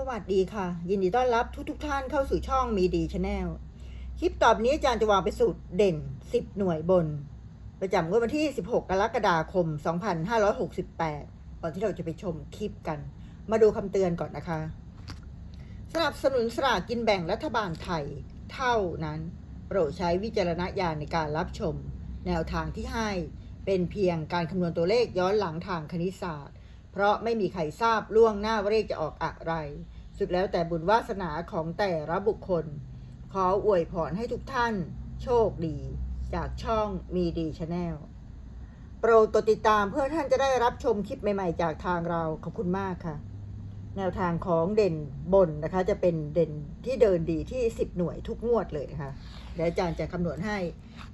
สวัสดีค่ะ ยินดีต้อนรับทุกทุกท่านเข้าสู่ช่องมีดีชาแนลคลิปตอไปนี้อาจารย์จะวางไปสูตรเด่น 10 หน่วยบน ประจำงวดวันที่ 16 กรกฎาคม 2568 ก่อนที่เราจะไปชมคลิปกัน มาดูคำเตือนก่อนนะคะ สนับสนุนสลากกินแบ่งรัฐบาลไทยเท่านั้นโปรดใช้วิจารณญาณในการรับชม แนวทางที่ให้เป็นเพียงการคำนวณตัวเลขย้อนหลังทางคณิตศาสตร์ เพราะไม่มีใครทราบล่วงหน้าว่าเลขจะออกอะไร สุดแล้วแต่บุญวาสนาของแต่ละบุคคล ขออวยพรให้ทุกท่าน โชคดี จากช่องมีดีชาแนลโปรดกดติดตามเพื่อท่านจะได้รับชมคลิปใหม่ๆ จากทางเราขอบคุณมากค่ะ แนวทางของเด่นบนนะคะ จะเป็นเด่นที่เดินดีที่ 10 หน่วยทุกงวดเลยนะคะเดี๋ยวอาจารย์จะคำนวณให้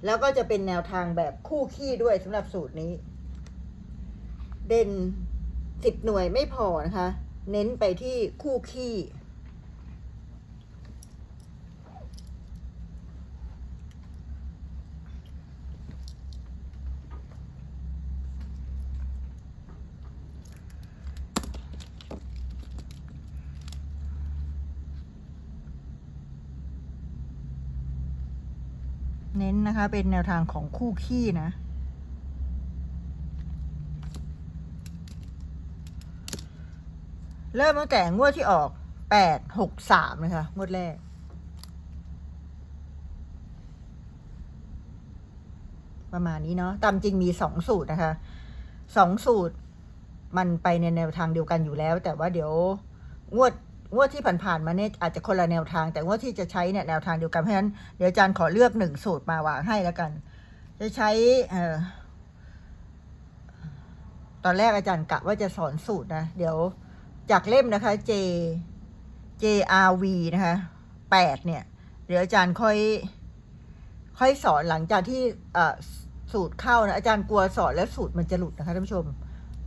แล้วก็จะเป็นแนวทางแบบคู่ขี้ด้วยสำหรับสูตรนี้ เด่น 10หน่วยไม่พอนะคะ เน้นไปที่คู่ขี้เน้นนะคะ เป็นแนวทางของคู่ขี้นะ เริ่มตั้งแต่งวดที่ออกแปดหกสามนะคะ งวดแรก ประมาณนี้เนาะตามจริงมีสองสูตรนะคะสองสูตรมันไปในแนวทางเดียวกันอยู่แล้ว แต่ว่าเดี๋ยวงวดงวดที่ผ่านๆมาเนี่ยอาจจะคนละแนวทาง แต่งวดที่จะใช้เนี่ยแนวทางเดียวกันเพราะฉะนั้นเดี๋ยวอาจารย์ขอเลือกหนึ่งสูตรมาวางให้แล้วกัน จะใช้เอ่อตอนแรกอาจารย์กะว่าจะสอนสูตรนะ เดี๋ยว จากเล่มนะคะ J JRV นะคะแปดเนี่ย เดี๋ยวอาจารย์ค่อย ค่อยสอนหลังจากที่สูตรเข้านะ อาจารย์กลัวสอนแล้วสูตรมันจะหลุดนะคะท่านผู้ชม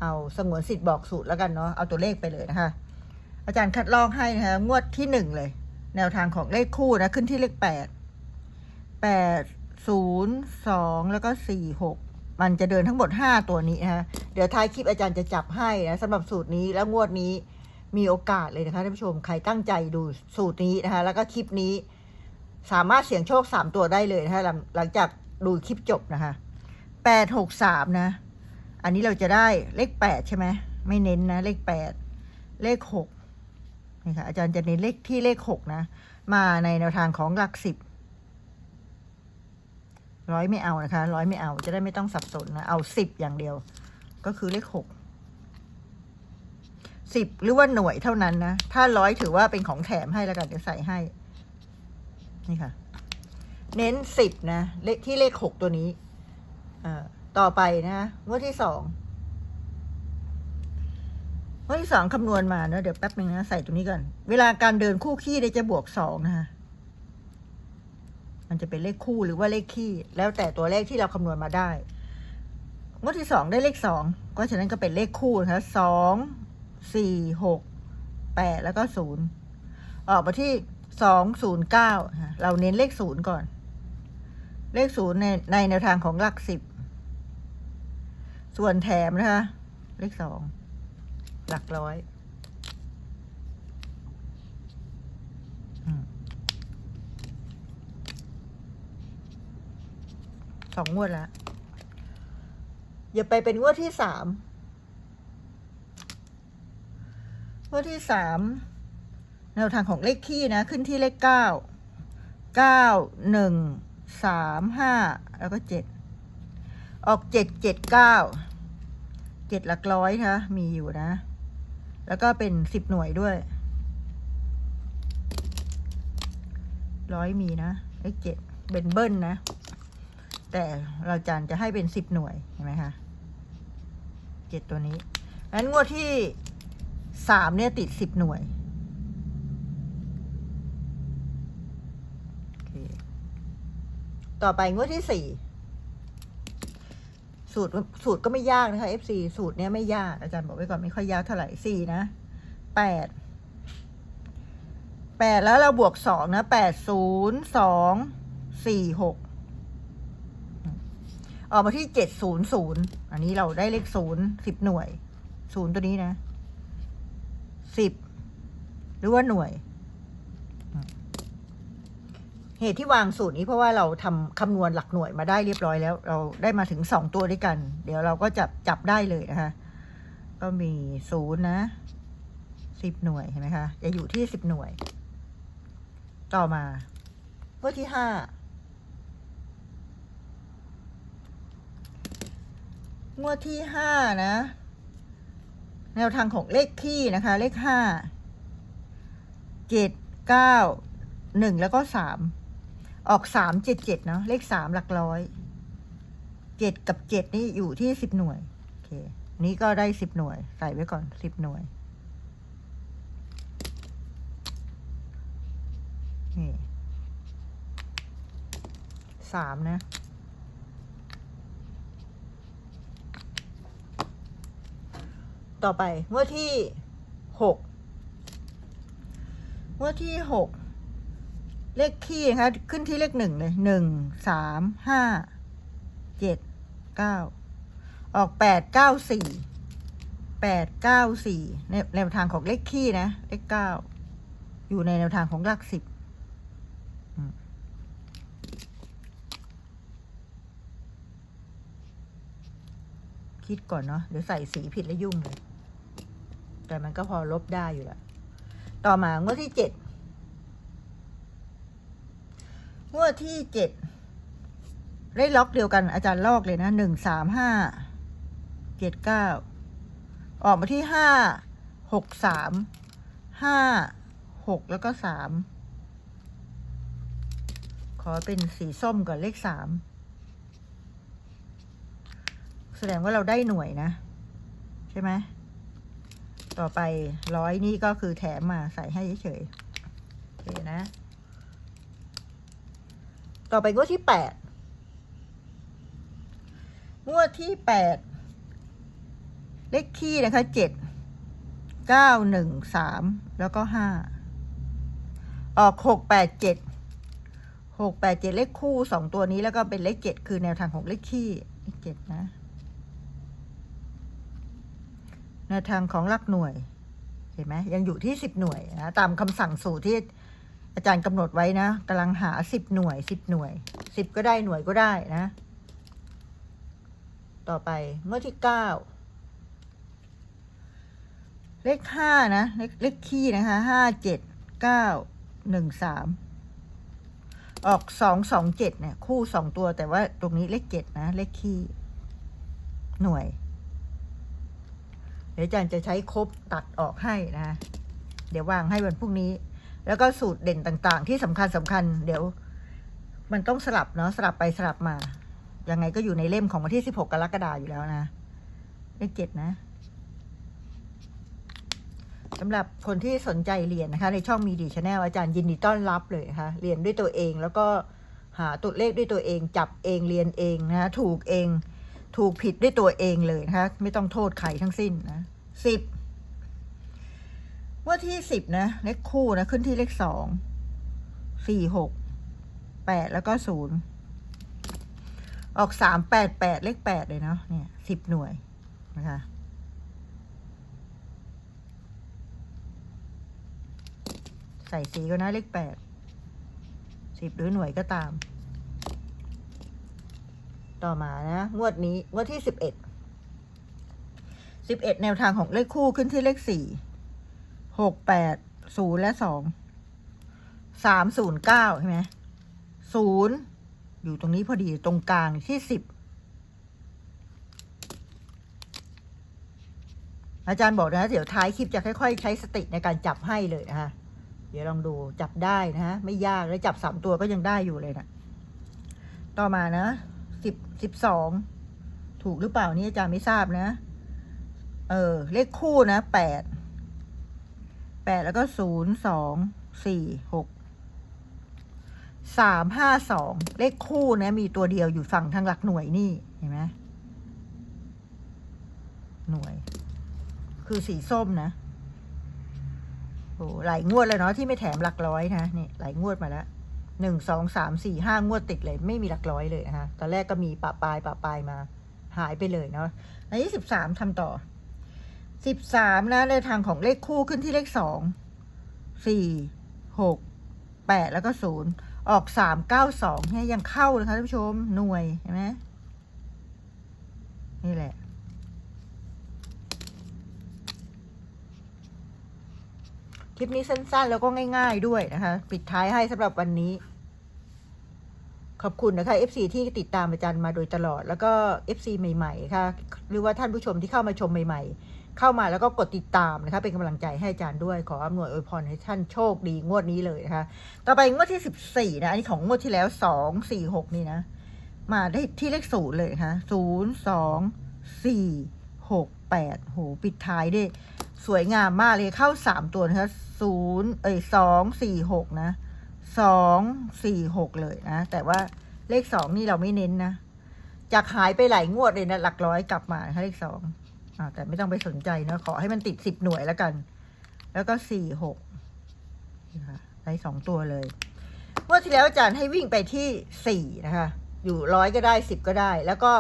เอาสงวนสิทธิ์บอกสูตรแล้วกันเนาะ เอาตัวเลขไปเลยนะคะ อาจารย์คัดลอกให้นะคะ งวดที่หนึ่งเลย แนวทางของเลขคู่นะ ขึ้นที่เลขแปด แปดศูนย์สองแล้วก็สี่หก มันจะเดินทั้งหมดห้าตัวนี้นะคะเดี๋ยวท้ายคลิปอาจารย์จะจับให้นะสำหรับสูตรนี้แล้วงวดนี้มีโอกาสเลยนะคะท่านผู้ชมใครตั้งใจดูสูตรนี้นะคะแล้วก็คลิปนี้ สามารถเสี่ยงโชคสามตัวได้เลยนะคะหลหลังจากดูคลิปจบนะคะแปดหกสามนะ อันนี้เราจะได้เลขแปดใช่ไหม ไม่เน้นนะ เลขแปด เลขหกนี่ค่ะอาจารย์จะเน้นเลขที่เลขหกนะ มาในแนวทางของหลักสิบ ร้อยไม่เอานะคะร้อยไม่เอาจะได้ไม่ต้องสับสนนะเอาสิบอย่างเดียว ก็คือเลขหกสิบหรือว่าหน่วยเท่านั้นนะ ถ้าร้อยถือว่าเป็นของแถมให้แล้วกันเดี๋ยวใส่ให้ นี่ค่ะ เน้นสิบนะ เลขที่เลขหกตัวนี้อ่าต่อไปนะงวดที่สองงวดที่สองคำนวณมาเนอะเดี๋ยวแป๊บนึงนะ ใส่ตรงนี้ก่อน เวลาการเดินคู่ขี้เนี่ยจะบวกสองนะคะ มันจะเป็นเลขคู่หรือว่าเลขขี้แล้วแต่ตัวเลขที่เราคำนวณมาได้งวดที่สองได้เลขสองก็ฉะนั้นก็เป็นเลขคู่นะคะสองสี่หกแปดแล้วก็ศูนย์ออกมาที่สองศูนย์เก้าเราเน้นเลขศูนย์ก่อน เลขศูนย์ในในแนวทางของหลักสิบ ส่วนแถมนะคะ เลขสองหลักร้อย สองงวดแล้วอย่าไปเป็นงวดที่สามงวดที่สามแนวทางของเลขขี้นะ ขึ้นที่เลขเก้าเก้าหนึ่งสามห้าแล้วก็เจ็ดออกเจ็ดเจ็ดเก้าเจ็ดหลักร้อยนะมีอยู่นะ แล้วก็เป็นสิบหน่วยด้วยร้อยมีนะเลขเจ็ดเป็นเบิ้ลนะ แต่เราจานจะให้เป็นสิบหน่วยเห็นไหมคะเจ็ดตัวนี้งั้นงวดที่สามเนี่ยติดสิบหน่วยต่อไปงวดที่สี่สูตรสูตรก็ไม่ยากนะคะ FC สูตรเนี้ยไม่ยากอาจารย์บอกไว้ก่อนไม่ค่อยยากเท่าไหร่สี่นะแปดแปดแล้วเราบวกสองนะแปดศูนย์สองสี่หก ออกมาที่เจ็ดศูนย์ศูนย์อันนี้เราได้เลขศูนย์สิบหน่วยศูนย์ตัวนี้นะสิบหรือว่าหน่วย เหตุที่วางสูตรนี้เพราะว่าเราทำคำนวณหลักหน่วยมาได้เรียบร้อยแล้ว เราได้มาถึงสองตัวด้วยกัน เดี๋ยวเราก็จับจับได้เลยนะคะ ก็มีศูนย์นะสิบหน่วยเห็นไหมคะ จะอยู่ที่สิบหน่วย ต่อมาเมื่อที่ห้า งวดที่ห้านะ แนวทางของเลขคี่นะคะ เลขห้าเจ็ดเก้าหนึ่งแล้วก็สามออกสามเจ็ดเจ็ดเนาะเลขสามหลักร้อยเจ็ดกับเจ็ดนี่อยู่ที่สิบหน่วยโอเคนี้ก็ได้สิบหน่วย ใส่ไว้ก่อนสิบหน่วยนี่สามนะ ต่อไปงวดที่หกงวดที่หกเลขคี่นะคะขึ้นที่เลขหนึ่งเลยหนึ่งสามห้าเจ็ดเก้าออกแปดเก้าสี่แปดเก้าสี่ในแนวทางของเลขคี่นะ เลขเก้าอยู่ในแนวทางของหลักสิบคิดก่อนเนาะเดี๋ยวใส่สีผิดแล้วยุ่งเลย แต่มันก็พอลบได้อยู่แล้วต่อมางวดที่เจ็ดงวดที่เจ็ดได้ล็อกเดียวกันอาจารย์ลอกเลยนะหนึ่งสามห้าเจ็ดเก้าออกมาที่ห้าหกสามห้าหกแล้วก็สามขอเป็นสีส้มก่อนเลขสามแสดงว่าเราได้หน่วยนะ ใช่ไหม ต่อไปร้อยนี่ก็คือแถมมาใส่ให้เฉยๆโอเคนะ ต่อไปงวดที่แปดงวดที่แปดเลขคี่นะคะเจ็ดเก้าหนึ่งสามแล้วก็ห้าออกหกแปดเจ็ดหกแปดเจ็ดเลขคู่สองตัวนี้แล้วก็เป็นเลขเจ็ดคือแนวทางของเลขคี่เลขเจ็ดนะ แนวทางของหลักหน่วย เห็นไหมยังอยู่ที่สิบหน่วยนะตามคำสั่งสูตรที่อาจารย์กำหนดไว้นะกำลังหาสิบหน่วยสิบหน่วยสิบก็ได้หน่วยก็ได้นะ ต่อไปเมื่อที่เก้าเลขห้านะ เลขเลขคี่นะคะห้าเจ็ดเก้าหนึ่งสามออกสองสองเจ็ดเนี่ย คู่สองตัวแต่ว่าตรงนี้เลขเจ็ดนะ เลขคี่หน่วย ดี๋ยวอาจารย์จะใช้คบตัดออกให้นะ เดี๋ยววางให้วันพรุ่งนี้ แล้วก็สูตรเด่นต่างๆ ที่สำคัญสำคัญ เดี๋ยว มันต้องสลับเนาะสลับไปสลับมา ยังไงก็อยู่ในเล่มของวันที่16กรกฎาอยู่แล้วนะเลขเจ็ดนะสำหรับคนที่สนใจเรียนนะคะ ในช่องมีดีชาแนลอาจารย์ยินดีต้อนรับเลยนะคะเรียนด้วยตัวเองแล้วก็หาตัวเลขด้วยตัวเอง จับเองเรียนเองนะ ถูกเอง ถูกผิดด้วยตัวเองเลยนะคะ ไม่ต้องโทษใครทั้งสิ้นนะสิบว่าที่สิบนะ เลขคู่นะ ขึ้นที่เลขสองสี่หกแปดแล้วก็ศูนย์ออกสามแปดแปดเลขแปดเลยเนาะเนี่ยสิบหน่วยนะคะใส่สีก็นะเลขแปดสิบหรือหน่วยก็ตาม ต่อมานะ งวดนี้งวดที่สิบเอ็ดสิบเอ็ดแนวทางของเลขคู่ขึ้นที่เลขสี่หกแปดศูนย์และสองสามศูนย์เก้าใช่ไหมศูนย์อยู่ตรงนี้พอดีตรงกลางที่สิบอาจารย์บอกนะ เดี๋ยวท้ายคลิปจะค่อยๆ ใช้สติในการจับให้เลยนะคะเดี๋ยวลองดูจับได้นะฮะไม่ยากแล้วจับสามตัวก็ยังได้อยู่เลยนะต่อมานะ สิบสิบสองถูกหรือเปล่านี่อาจารย์ไม่ทราบนะ เออ เลขคู่นะแปดแปดแล้วก็ศูนย์สองสี่หกสามห้าสองเลขคู่นะมีตัวเดียวอยู่ฝั่งทางหลักหน่วยนี่เห็นไหมหน่วย คือสีส้มนะโอ้หลายงวดเลยเนาะที่ไม่แถมหลักร้อยนะนี่หลายงวดมาแล้ว หนึ่งสองสามสี่ห้างวดติดเลย ไม่มีหลักร้อยเลยนะคะตอนแรกก็มีปะปลายปะปลายมา หายไปเลยเนาะอันนี้สิบสามทำต่อสิบสามนะในทางของเลขคู่ขึ้นที่เลขสองสี่หกแปดแล้วก็ศูนย์ออกสามเก้าสองเนี่ยยังเข้าเลยค่ะท่านผู้ชมหน่วยเห็นไหมนี่แหละ คลิปนี้สั้นๆ แล้วก็ง่าย ๆด้วยนะคะ ปิดท้ายให้สำหรับวันนี้ ขอบคุณนะคะ FC ที่ติดตามอาจารย์มาโดยตลอด แล้วก็ FC ใหม่ๆค่ะ หรือว่าท่านผู้ชมที่เข้ามาชมใหม่ ๆ เข้ามาแล้วก็กดติดตามนะคะ เป็นกำลังใจให้อาจารย์ด้วยขออำนวยอวยพรให้ท่านโชคดีงวดนี้เลยนะคะ ต่อไปงวดที่สิบสี่นะอันนี้ของงวดที่แล้วสองสี่หกนี่นะ มาได้ที่เลขศูนย์เลยนะคะศูนย์สองสี่หกแปดโหปิดท้ายด้วย สวยงามมากเลยเข้าสามตัวนะคะศูนย์เอ้ยสองสี่หกนะสองสี่หกเลยนะ แต่ว่าเลขสองนี่เราไม่เน้นนะจากหายไปหลายงวดเลยนะหลักร้อยกลับมานะคะเลขสองอ่าแต่ไม่ต้องไปสนใจนะขอให้มันติดสิบหน่วยแล้วกัน แล้วก็สี่หกนี่ค่ะได้สองตัวเลยงวดที่แล้วอาจารย์ให้วิ่งไปที่สี่นะคะ อยู่ร้อยก็ได้สิบก็ได้ แล้วก็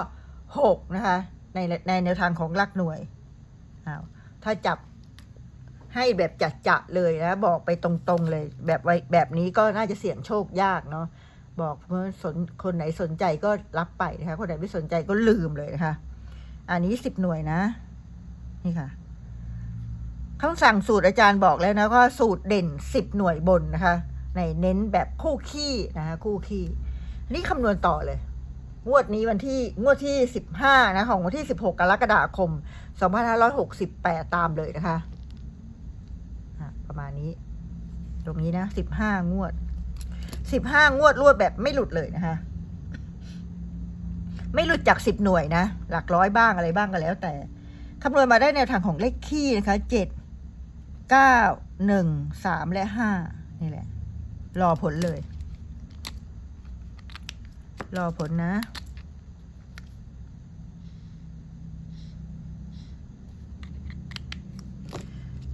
หกนะคะ ในในแนวทางของหลักหน่วยอ้าว ถ้าจับให้แบบจัดจะๆเลยนะบอกไปตรงๆเลย แบบไว้แบบนี้ก็น่าจะเสี่ยงโชคยากเนาะบอกเมื่อสนคนไหนสนใจก็รับไปนะคะ คนไหนไม่สนใจก็ลืมเลยนะคะอันนี้สิบหน่วยนะ นี่ค่ะคำสั่งสูตรอาจารย์บอกแล้วนะว่าสูตรเด่นสิบหน่วยบนนะคะ ในเน้นแบบคู่ขี้นะคะคู่ขี้นี่คำนวณต่อเลย งวดนี้วันที่งวดที่สิบห้านะ ของวันที่สิบหกกรกฎาคมสองพันห้าร้อยหกสิบแปดตามเลยนะคะประมาณนี้ ตรงนี้นะสิบห้างวดสิบห้างวดรวดแบบไม่หลุดเลยนะคะ ไม่หลุดจากสิบหน่วยนะ หลักร้อยบ้างอะไรบ้างก็แล้ว แต่คำนวณมาได้แนวทางของเลขคี่นะคะเจ็ดเก้าหนึ่งสามและห้านี่แหละ รอผลเลย รอผลนะ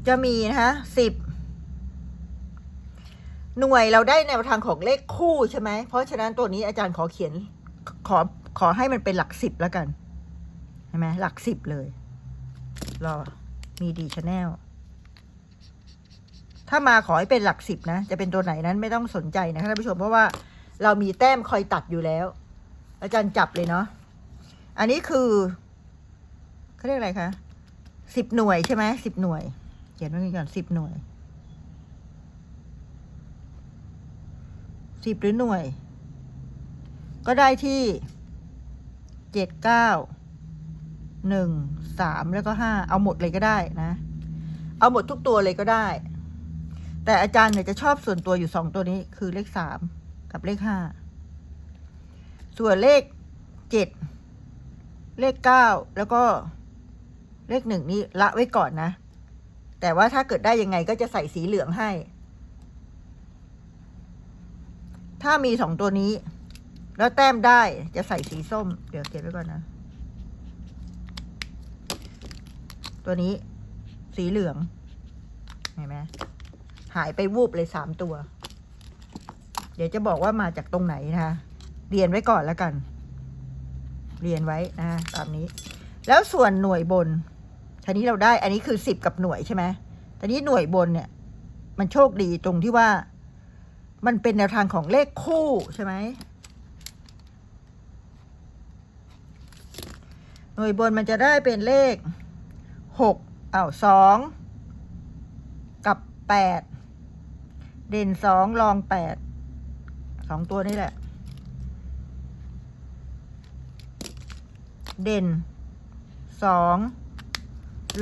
จะมีนะคะสิบหน่วยเราได้แนวทางของเลขคู่ใช่ไหม เพราะฉะนั้นตัวนี้อาจารย์ขอเขียนขอขอให้มันเป็นหลักสิบแล้วกันใช่ไหมหลักสิบเลย รอมีดีชาแนลถ้ามาขอให้เป็นหลักสิบนะ จะเป็นตัวไหนนั้นไม่ต้องสนใจนะคะท่านผู้ชมเพราะว่า เรามีแต้มคอยตัดอยู่แล้ว อาจารย์จับเลยเนาะอันนี้คือเขาเรียกอะไรคะสิบหน่วยใช่ไหมสิบหน่วย เขียนไว้ก่อนสิบหน่วยสิบหรือหน่วย ก็ได้ที่เจ็ดเก้าหนึ่งสามแล้วก็ห้าเอาหมดเลยก็ได้นะ เอาหมดทุกตัวเลยก็ได้ แต่อาจารย์เนี่ยจะชอบส่วนตัวอยู่สองตัวนี้คือเลขสาม กับเลขห้าส่วนเลขเจ็ดเลขเก้าแล้วก็เลขหนึ่งนี้ละไว้ก่อนนะ แต่ว่าถ้าเกิดได้ยังไงก็จะใส่สีเหลืองให้ ถ้ามีสองตัวนี้ แล้วแต้มได้จะใส่สีส้ม เดี๋ยวเก็บไว้ก่อนนะ ตัวนี้ สีเหลือง เห็นไหมหายไปวูบเลยสามตัว เดี๋ยวจะบอกว่ามาจากตรงไหนนะคะเรียนไว้ก่อนแล้วกัน เรียนไว้นะตามนี้ แล้วส่วนหน่วยบนทีนี้เราได้ อันนี้คือสิบกับหน่วยใช่ไหมทีนี้หน่วยบนเนี่ย มันโชคดีตรงที่ว่า มันเป็นแนวทางของเลขคู่ใช่ไหมหน่วยบนมันจะได้เป็นเลขหกอ้าวสองกับแปดเด่นสองรองแปด สองตัวนี่แหละ เด่นสอง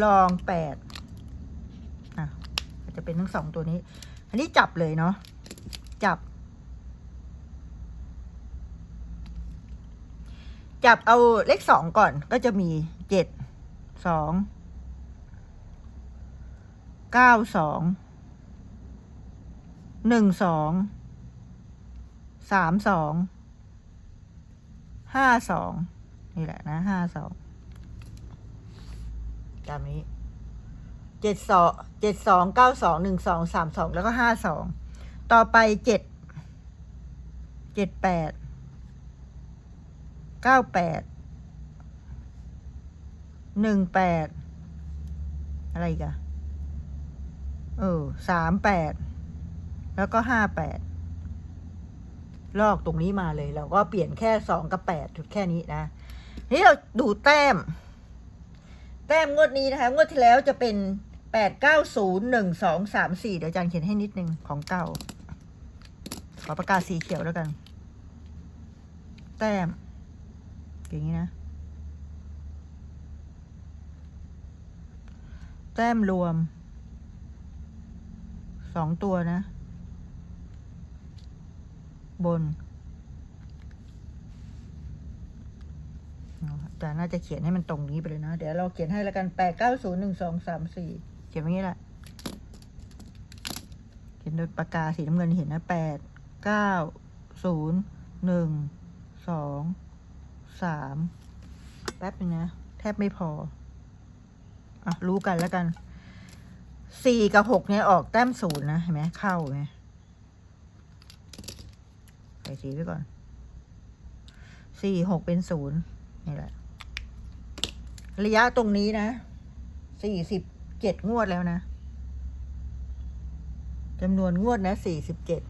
รองแปดอะจะเป็นทั้งสองตัวนี้ อันนี้จับเลยเนาะจับ จับเอาเลขสองก่อนก็จะมีเจ็ดสองเก้าสองหนึ่งสอง สามสองห้าสองนี่แหละนะห้าสองตามนี้เจ็ดสองเจ็ดสองเก้าสองหนึ่งสองสามสองแล้วก็ห้าสองต่อไปเจ็ดเจ็ดแปดเก้าแปดหนึ่งแปดอะไรกันเออสามแปดแล้วก็ห้าแปด ลอกตรงนี้มาเลย เราก็เปลี่ยนแค่สองกับแปดจุดแค่นี้นะนี่เราดูแต้ม แต้มงวดนี้นะคะ งวดที่แล้วจะเป็นแปดเก้าศูนย์หนึ่งสองสามสี่เดี๋ยวอาจารย์เขียนให้นิดนึงของเก่า ขอประกาศสีเขียวแล้วกัน แต้ม อย่างนี้นะ แต้มรวมสองตัวนะ บนเอาอาจาน่าจะเขียนให้มันตรงนี้ไปเลยนะ เดี๋ยวเราเขียนให้แล้วกันแปดเก้าศูนย์หนึ่งสองสามสี่เขียนอย่างนี้แหละ เขียนโดยปากกาสีน้ำเงินเห็นนะแปดเก้าศูนย์หนึ่งสองสามแป๊บนึงนะ แทบไม่พอ อะ รู้กันแล้วกันสี่กับหกเนี่ยออกแต้มศูนย์นะ เห็นไหมเข้าไหม ส่สีไปก่อน สี่หกเป็นศูนย์นี่แหละ ระยะตรงนี้นะ สี่สิบเจ็ดงวดแล้วนะจำนวนงวดนะสี่สิบเจ็ด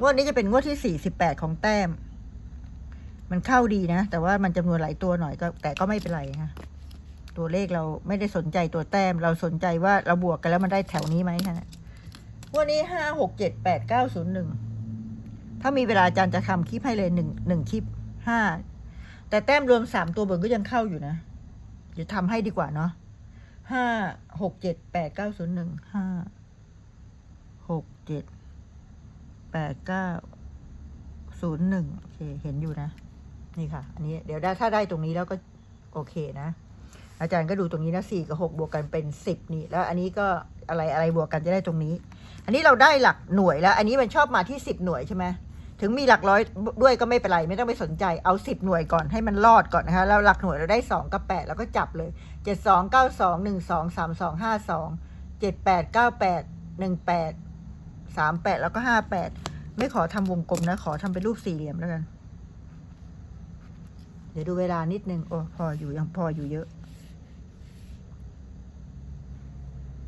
งวดนี้จะเป็นงวดที่สี่สิบแปดของแต้ม มันเข้าดีนะ แต่ว่ามันจำนวนหลายตัวหน่อยก็ แต่ก็ไม่เป็นไรนะตัวเลขเราไม่ได้สนใจตัวแต้ม เราสนใจว่าเราบวกกันแล้วมันได้แถวนี้ไหมค่นั้นวันนี้ห้าหกเจ็ดแปดเก้าศูนย์หนึ่ง ถ้ามีเวลาอาจารย์จะทำคลิปให้เลยหนึ่งหนึ่งคลิปห้าแต่แต้มรวมสามตัวบนก็ยังเข้าอยู่นะ เดี๋ยวทำให้ดีกว่าเนาะห้าหกเจ็ดแปดเก้าศูนย์หนึ่งห้าหกเจ็ดแปดเก้าศูนย์หนึ่งโอเคเห็นอยู่นะ นี่ค่ะ อันนี้เดี๋ยวได้ถ้าได้ตรงนี้แล้วก็โอเคนะ อาจารย์ก็ดูตรงนี้นะสี่กับหกบวกกันเป็นสิบนี่ แล้ว อันนี้ก็อะไรอะไรบวกกันจะได้ตรงนี้ อันนี้เราได้หลักหน่วยแล้ว อันนี้มันชอบมาที่สิบหน่วยใช่ไหม ถึงมีหลักร้อยด้วยก็ไม่เป็นไรไม่ต้องไปสนใจเอาสิบหน่วยก่อนให้มันรอดก่อนนะคะแล้วหลักหน่วยเราได้สองกับแปดแล้วก็จับเลยเจ็ดสองเก้าสองหนึ่งสองสามสองห้าสองเจ็ดแปดเก้าแปดหนึ่งแปดสามแปดแล้วก็ห้าแปดไม่ขอทำวงกลมนะ ขอทำเป็นรูปสี่เหลี่ยมแล้วกัน เดี๋ยวดูเวลานิดนึง โอ้พออยู่ยังพออยู่เยอะ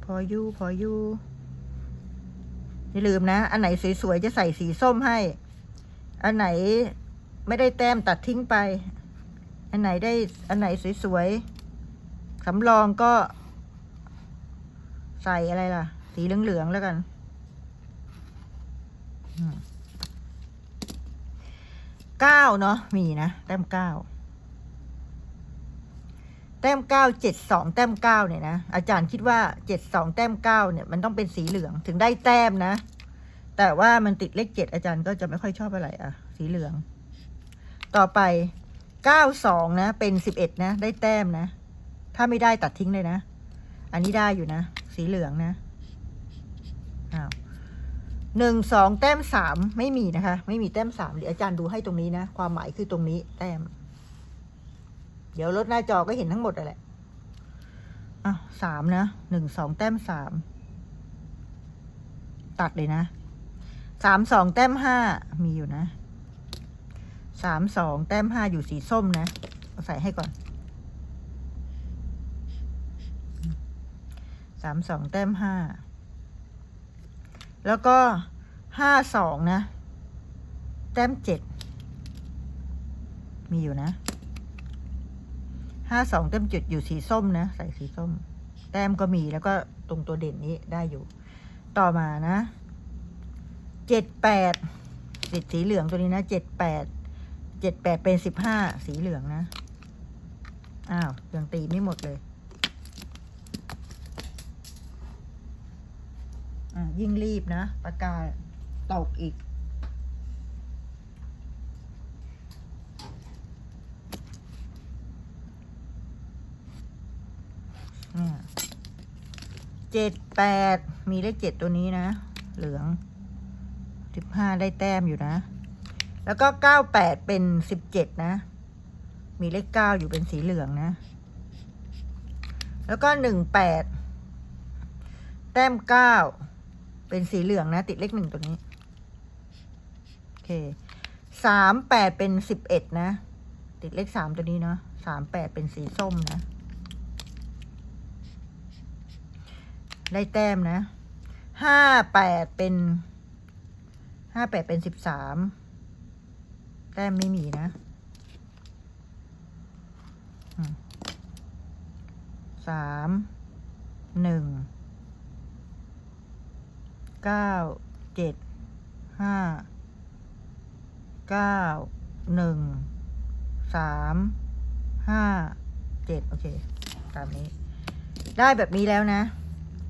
พออยู่พออยู่อย่าลืมนะ อันไหนสวยๆจะใส่สีส้มให้ อันไหนไม่ได้แต้มตัดทิ้งไป อันไหนได้อันไหนสวยๆสำรองก็ ใส่อะไรล่ะ สีเหลืองๆแล้วกันเก้าเนาะมีนะ แต้มเก้าแต้มเก้าเจ็ดสองแต้มเก้าเนี่ยนะ อาจารย์คิดว่าเจ็ดสองแต้มเก้าเนี่ย มันต้องเป็นสีเหลืองถึงได้แต้มนะ แต่ว่ามันติดเลขเจ็ดอาจารย์ก็จะไม่ค่อยชอบอะไรอะ สีเหลือง ต่อไปเก้าสองนะ เป็นสิบเอ็ดนะ ได้แต้มนะ ถ้าไม่ได้ตัดทิ้งเลยนะ อันนี้ได้อยู่นะ สีเหลืองนะอ้าวหนึ่งสองแต้มสามไม่มีนะคะ ไม่มีแต้มสามเดี๋ยวอาจารย์ดูให้ตรงนี้นะ ความหมายคือตรงนี้ แต้ม เดี๋ยวลดหน้าจอก็เห็นทั้งหมดอะแหละอะสามนะหนึ่งสองแต้มสามตัดเลยนะ สามสองแต้มห้ามีอยู่นะสามสองแต้มห้าอยู่สีส้มนะเอาใส่ให้ก่อนสามสองแต้มห้าแล้วก็ห้าสองนะ แต้มเจ็ดมีอยู่นะห้าสองเต็มจุดอยู่สีส้มนะใส่สีส้ม แต้มก็มีแล้วก็ตรงตัวเด่นนี้ได้อยู่ ต่อมานะ เจ็ดแปดติดสีเหลืองตัวนี้นะเจ็ดแปดเจ็ดแปดเป็นสิบห้าสีเหลืองนะ อ้าวยังตีไม่หมดเลยยิ่งรีบนะปากกาตกอีก เจ็ดแปดมีเลขเจ็ดตัวนี้นะ เหลือง สิบห้าได้แต้มอยู่นะ แล้วก็เก้าแปดเป็นสิบเจ็ดนะ มีเลขเก้าอยู่เป็นสีเหลืองนะ แล้วก็หนึ่งแปดแต้มเก้าเป็นสีเหลืองนะ ติดเลขหนึ่งตัวนี้ โอเคสามแปดเป็นสิบเอ็ดนะ ติดเลขสามตัวนี้เนาะสามแปดเป็นสีส้มนะ ได้แต้มนะห้าแปดเป็น ห้าแปดเป็นสิบสามแต้มไม่มีนะสามหนึ่งเก้าเจ็ดห้าเก้าหนึ่งสามห้าเจ็ดโอเค ตามนี้ ได้แบบนี้แล้วนะ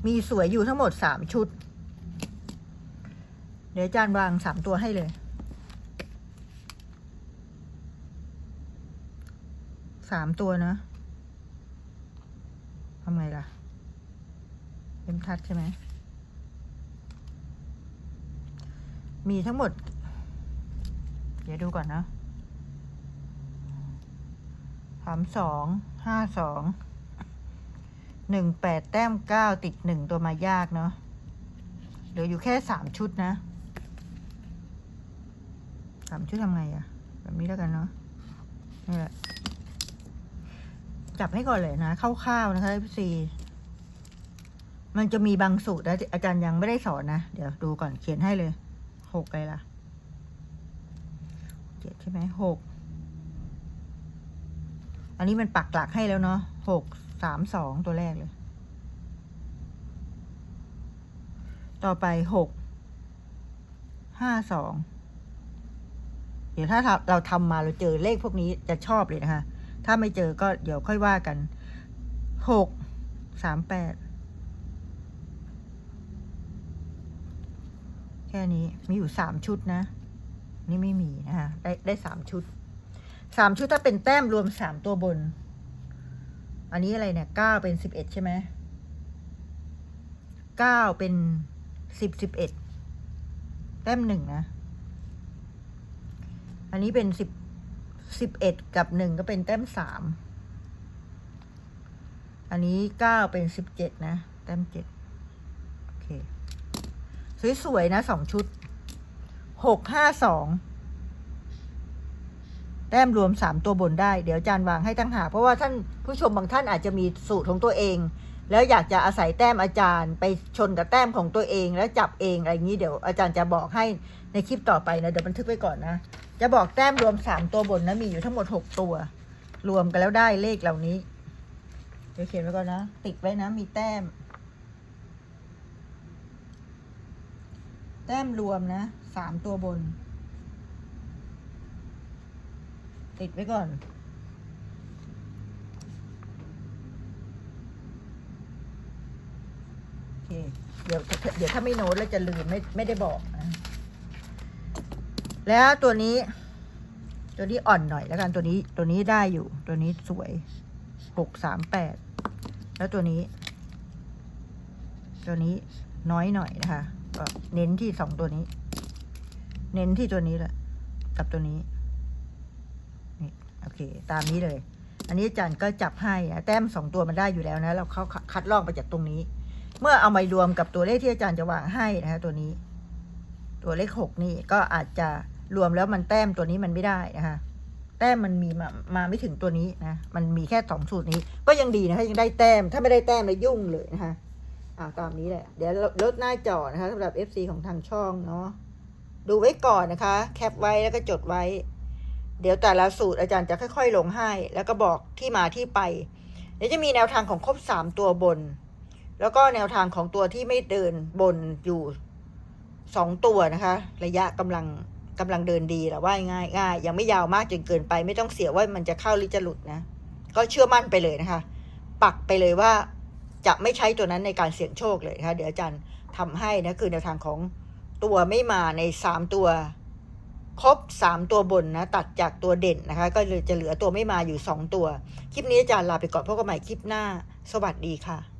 มีสวยอยู่ทั้งหมดสามชุด เดี๋ยวอาจารย์วางสามตัวให้เลยสามตัวนะทำไงล่ะเอ็มทัดใช่ไหม มีทั้งหมด เดี๋ยวดูก่อนนะสามสองห้าสองหนึ่งแปดแต้มเก้าติดหนึ่งตัวมายากเนาะเหลืออยู่แค่สามชุดนะ สามชุดทำไงอะแบบนี้แล้วกันเนาะนี่แหละจับให้ก่อนเลยนะคร่าวๆนะคะพี่ซีมันจะมีบางสูตรนะอาจารย์ยังไม่ได้สอนนะ เดี๋ยวดูก่อนเขียนให้เลยหกอะไรล่ะเจ็ดใช่ไหมหกอันนี้มันปักหลักให้แล้วเนาะหกสามสองตัวแรกเลย ต่อไปหกห้าสอง เดี๋ยวถ้าเราทำมาเราเจอเลขพวกนี้จะชอบเลยนะคะ ถ้าไม่เจอก็เดี๋ยวค่อยว่ากันหกสามแปดแค่นี้มีอยู่สามชุดนะ นี่ไม่มีนะคะได้ได้สามชุดสามชุดถ้าเป็นแต้มรวมสามตัวบน อันนี้อะไรเนี่ยเก้าเป็นสิบเอ็ดใช่ไหมเก้าเป็นสิบสิบเอ็ดแต้มหนึ่งนะ อันนี้เป็นสิบสิบเอ็ดกับหนึ่งก็เป็นแต้มสามอันนี้เก้าเป็นสิบเจ็ดนะ แต้มเจ็ดโอเค สวยๆนะสองชุดหกห้าสองแต้มรวมสามตัวบนได้ เดี๋ยวอาจารย์วางให้ตั้งหากเพราะว่าท่านผู้ชมบางท่านอาจจะมีสูตรของตัวเอง แล้วอยากจะอาศัยแต้มอาจารย์ ไปชนกับแต้มของตัวเองแล้วจับเองอะไรอย่างนี้เดี๋ยวอาจารย์จะบอกให้ในคลิปต่อไปนะ เดี๋ยวบันทึกไว้ก่อนนะ จะบอกแต้มรวมสามตัวบนนะมีอยู่ทั้งหมดหกตัว รวมกันแล้วได้เลขเหล่านี้ เดี๋ยวเขียนไว้ก่อนนะ ติดไว้นะ มีแต้ม แต้มรวมนะสามตัวบน ติดไว้ก่อนโอเคเดี๋ยวเดี๋ยวถ้าไม่โน้ตแล้วจะลืมไม่ไม่ได้บอกนะ แล้วตัวนี้ ตัวนี้อ่อนหน่อยแล้วกันตัวนี้ตัวนี้ได้อยู่ ตัวนี้สวยหกสามแปดแล้วตัวนี้ ตัวนี้น้อยหน่อยนะคะก็เน้นที่สองตัวนี้ เน้นที่ตัวนี้แหละกับตัวนี้นี่โอเค ตามนี้เลย อันนี้อาจารย์ก็จับให้นะแต้มสองตัวมันได้อยู่แล้วนะ เราเขาคัดลอกมาจากตรงนี้ เมื่อเอามารวมกับตัวเลขที่อาจารย์จะวางให้นะคะตัวนี้ ตัวเลขหกนี่ก็อาจจะ รวมแล้วมันแต้มตัวนี้มันไม่ได้นะคะแต้มมันมีมามาไม่ถึงตัวนี้นะมันมีแค่สองสูตรนี้ ก็ยังดีนะคะยังได้แต้มถ้าไม่ได้แต้มเลยยุ่งเลยนะคะอ่าตามนี้แหละ เดี๋ยวลดหน้าจอนะคะสำหรับ FC ของทางช่องเนาะดูไว้ก่อนนะคะ แคปไว้แล้วก็จดไว้ เดี๋ยวแต่ละสูตรอาจารย์จะค่อย ๆ ลงให้ แล้วก็บอกที่มาที่ไป เดี๋ยวจะมีแนวทางของครบสามตัวบน แล้วก็แนวทางของตัวที่ไม่เดินบนอยู่สองตัวนะคะ ระยะกำลัง กำลังเดินดีแหละว่าง่ายง่ายยังไม่ยาวมากจนเกินไป ไม่ต้องเสียว่ามันจะเข้าหรือจะหลุดนะ ก็เชื่อมั่นไปเลยนะคะ ปักไปเลยว่าจะไม่ใช้ตัวนั้นในการเสี่ยงโชคเลยนะคะเดี๋ยวอาจารย์ทำให้นะคือแนวทางของตัวไม่มาในสามตัวครบสามตัวบนนะ ตัดจากตัวเด่นนะคะ ก็เลยจะเหลือตัวไม่มาอยู่สองตัว คลิปนี้อาจารย์ลาไปก่อนพบกันใหม่คลิปหน้า สวัสดีค่ะ